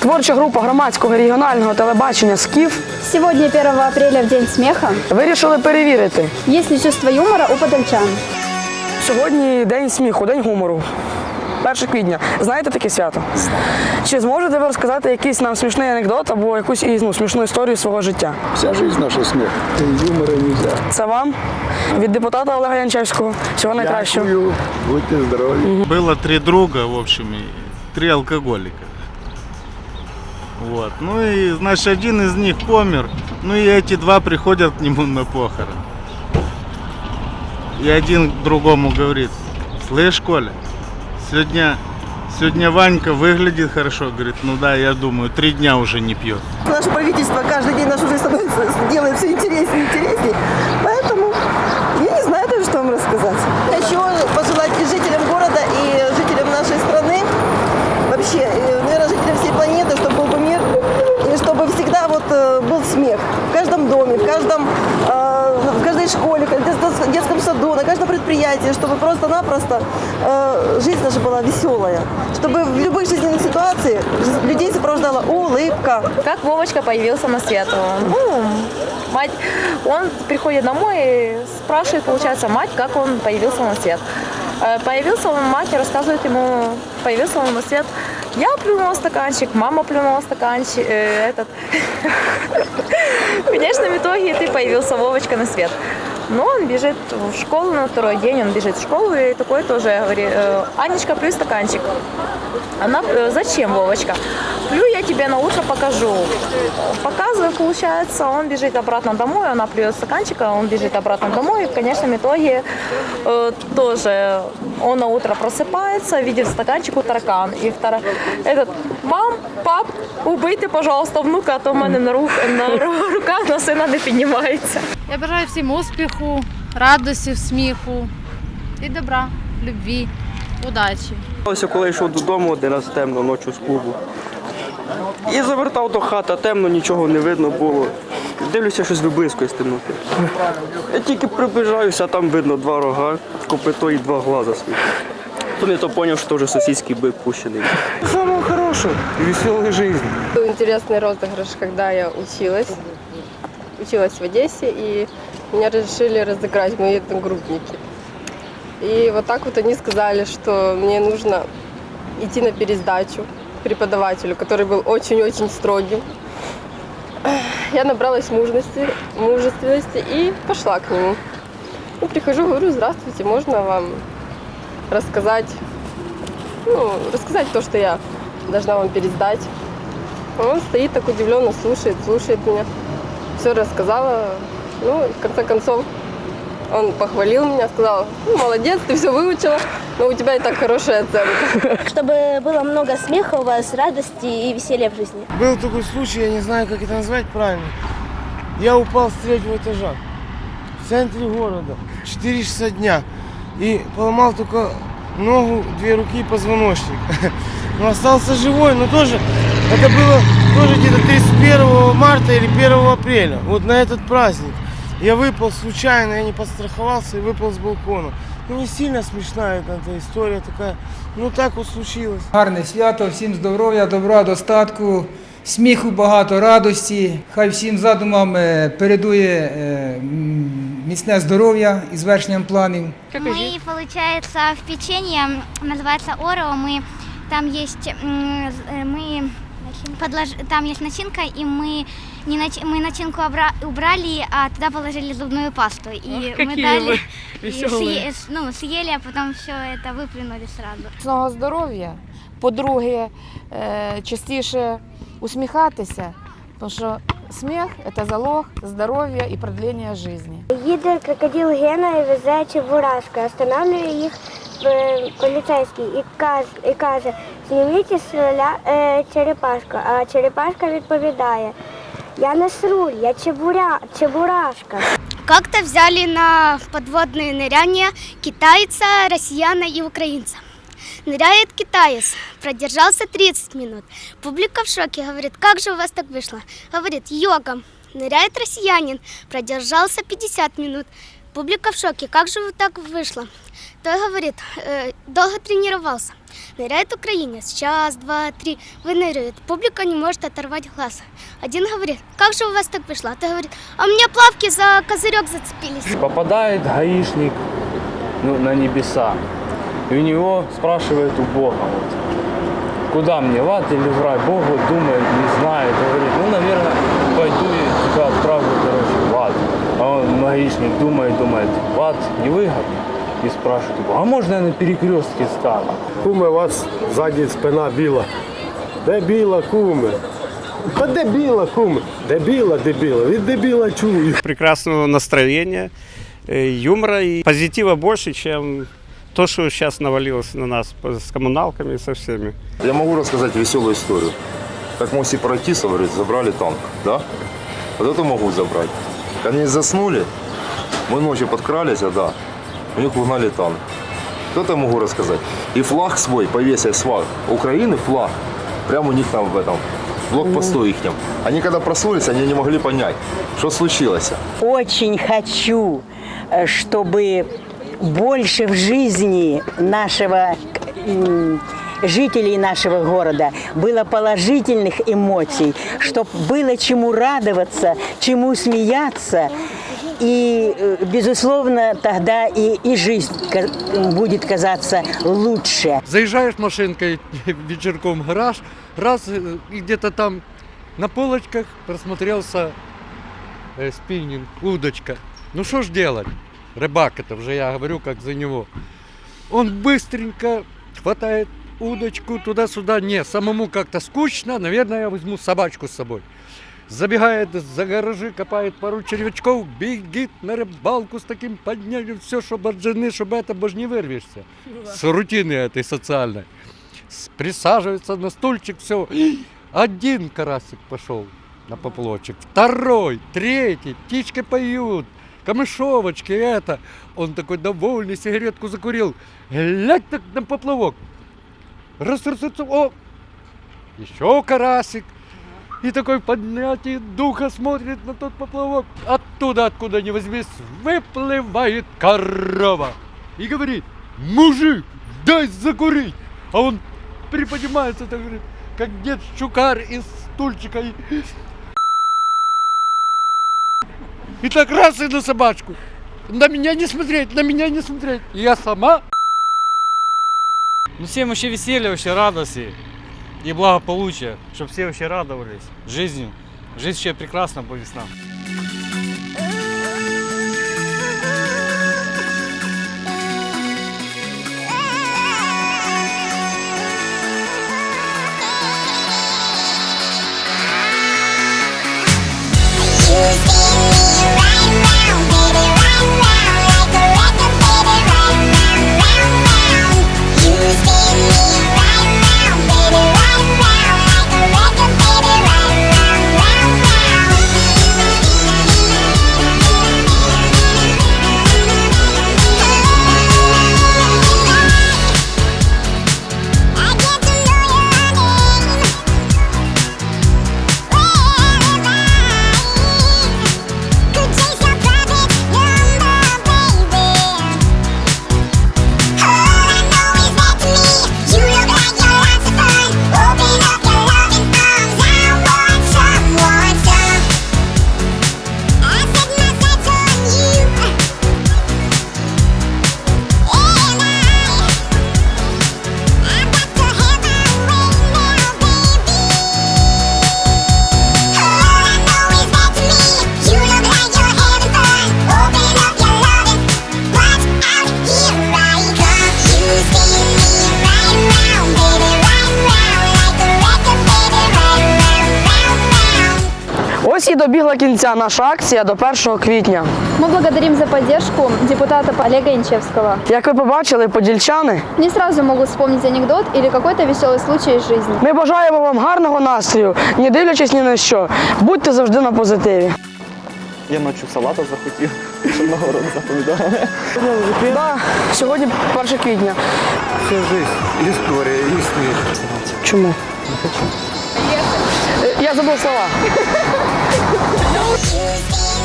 Творча група громадського регіонального телебачення Скіф Сегодня, 1 апреля, в День смеха. вирішили перевірити. Есть ли чувство юмора у подольчан? Сьогодні день сміху, день гумору. 1 квітня. Знаєте таке свято? Чи зможете ви розказати якийсь нам смішний анекдот або якусь ну, смішну історію свого життя? Вся жизнь наша смех. И юмора нельзя. Це вам від депутата Олега Янчевського. Всього найкращого. Дякую. Будьте здорові. Было три друга, в общем, и три алкоголика. Вот. Ну и, значит, один из них помер. Ну и эти два приходят к нему на похорон. И один другому говорит, слышь, Коля, сегодня, сегодня Ванька выглядит хорошо. Говорит, ну да, я думаю, три дня уже не пьет. Наше правительство каждый день нашу жизнь становится, делает все интереснее и интереснее. Поэтому я не знаю даже, что вам рассказать. Хочу пожелать и жителям города, и жителям нашей страны, вообще, и, наверное, жителям всей планеты, чтобы был бы мир, и чтобы всегда вот э, был смех. В каждом доме, в каждом, э, в каждой школе, в дет- детском саду, на предприятии, чтобы просто-напросто э, жизнь наша была веселая. Чтобы в любых жизненных ситуациях людей сопровождала улыбка, Как Вовочка появился на свет? Ну, мать, он приходит домой и спрашивает, получается, мать, как он появился на свет. Э, Появился он, мать рассказывает ему, появился он на свет. Я плюнула в стаканчик, мама плюнула в стаканчик, э, этот. В конечном итоге ты появился Вовочка на свет. Но он бежит в школу на второй день, он бежит в школу и такой тоже говорит, э, Анечка, плюй стаканчик. Она, э, зачем, Вовочка? Плю я тебе на утро покажу. Показываю, получается, он бежит обратно домой, она плюет стаканчика, он бежит обратно домой. И в конечном итоге э, тоже он на утро просыпается, видит в стаканчику таракан. И вторая, этот, мам, пап, убийте, пожалуйста, внука, а то в мене на, рук, на ру- руках на сина не піднімається. Я бажаю всім успіху, радості, сміху і добра, любві, удачі. Ось коли йшов додому один раз темно ночі з клубу. І завертав до хати, темно, нічого не видно було. Дивлюся, щось виблискує з темноти. Я тільки приближаюся, а там видно два рога, копито і два глаза світять. Потім я то зрозумів, що теж сусідський бик пущений. Самого хорошого і веселої життя. Был интересный розыгрыш, когда я училась. Училась в Одессе, и меня решили разыграть мои одногруппники. И вот так вот они сказали, что мне нужно идти на пересдачу преподавателю, который был очень-очень строгим. Я набралась мужности, мужественности и пошла к нему. Ну, прихожу, говорю, здравствуйте, можно вам рассказать, ну, рассказать то, что я должна вам пересдать. Он стоит так удивленно, слушает, слушает меня. Все рассказала. Ну, в конце концов, он похвалил меня, сказал, ну, молодец, ты все выучила, но у тебя и так хорошая оценка. Чтобы было много смеха у вас, радости и веселья в жизни. Был такой случай, я не знаю, как это назвать правильно. Я упал с третьего этажа в центре города, 4 часа дня. И поломал только ногу, две руки и позвоночник. Но остался живой, но тоже, это было тоже где-то 31 марта или 1 апреля, вот на этот праздник. Я выпал случайно, я не подстраховался и выпал с балкона. Ну не сильно смешная эта история такая, ну так вот случилось. Гарне свято, всім здоров'я, добра, достатку, сміху багато, радості. Хай всім задумам е, передує е, м, міцне здоров'я і звершенням планів. Мы, получается, в печенье, называется Орео, мы, там есть, м, з- э, мы подлож... там есть начинка, и мы, не нач... мы начинку обра... убрали, а туда положили зубную пасту. И мы дали, и съе- ну, съели, а потом все это выплюнули сразу. Міцного здоров'я. По-друге, е, частіше усміхатися, тому що сміх це залог здоров'я і продлення життя. Їде крокодил Гена і везе чебурашка. Останавливає їх е, поліцейський і каже, і каже зніміть із руля е, черепашку. А черепашка відповідає, я не сруль, я чебуря, чебурашка. Как-то взяли на подводное ныряние китайца, россияна и украинца. Ныряет китаец, продержался 30 минут. Публика в шоке, говорит, как же у вас так вышло? Говорит, йогом. Ныряет россиянин, продержался 50 минут. Публика в шоке. Как же вот так вышло? Той говорит, «Э, долго тренировался. Ныряет украинец. Час, два, три. Выныривает. Публика не может оторвать глаз. Один говорит, как же у вас так вышло? А той говорит, а у меня плавки за козырек зацепились. Попадает гаишник ну, на небеса. И у него спрашивает у Бога, вот, куда мне, в ад или в рай? Бог думает, не знает, говорит, ну, наверное, пойду и тебя отправлю, короче, в ад. А он, гаишник, думает, думает, в ад невыгодно. И спрашивает его, а можно я на перекрестке стану? Куме, у вас ззаді спина біла. Де біла, куме? Та де біла, куме? Де біла, дебіла? Від дебіла чую. прекрасного настроения, э, юмора и позитива больше, чем то, что сейчас навалилось на нас с коммуналками и со всеми. Я могу рассказать веселую историю. Как мы сепаратистов, говорит, забрали танк, да? Вот это могу забрать. Они заснули, мы ночью подкрались, а да, у них угнали танк. Я могу рассказать. И флаг свой, повесили флаг Украины, флаг, прямо у них там в этом, блокпосту их. Они когда проснулись, они не могли понять, что случилось. Очень хочу, э, чтобы больше в жизни нашего жителей нашего города было положительных эмоций, чтобы было чему радоваться, чему смеяться. И, э, безусловно, тогда и, и жизнь будет казаться лучше. Заезжаешь машинкой вечерком в гараж, раз э, и где-то там на полочках просмотрелся э, спиннинг, удочка. Ну что ж делать? Рыбак это уже я говорю как за него. Он быстренько хватает удочку туда-сюда. Не, самому как-то скучно, наверное, я возьму собачку с собой. Забегает за гаражи, копает пару червячков, бегит на рыбалку с таким поднятием, все, чтобы от жены, чтобы это, бо ж не вырвешься. С рутины этой социальной. Присаживается на стульчик, все. Один карасик пошел на поплочек, второй, третий, птички поют, камышовочки, это. Он такой довольный, сигаретку закурил. Глядь так на поплавок. Раз, раз, раз, о, еще карасик. И такой поднятие духа смотрит на тот поплавок. Оттуда, откуда ни возьмись, выплывает корова. И говорит, мужик, дай закурить. А он приподнимается, так говорит, как дед Щукар из стульчика. И, так раз и на собачку. На меня не смотреть, на меня не смотреть. Я сама Ну, всем вообще веселья, вообще радости и благополучия, чтобы все вообще радовались жизнью. Жизнь вообще прекрасна по веснам. Ось і добігла кінця наша акція до 1 квітня. Мы благодарим за поддержку депутата Олега Инчевского. Як ви побачили, подільчани, Не сразу могут вспомнить анекдот или какой-то веселый случай из жизни. ми бажаємо вам гарного настрою, не дивлячись ні на що. Будьте завжди на позитиві. Я ночі салата захотів, щоб на город запам'ятали. Да, сьогодні 1 квітня. Це життя, історія, історія. Чому? Не хочу. Я забув слова. Tuesday,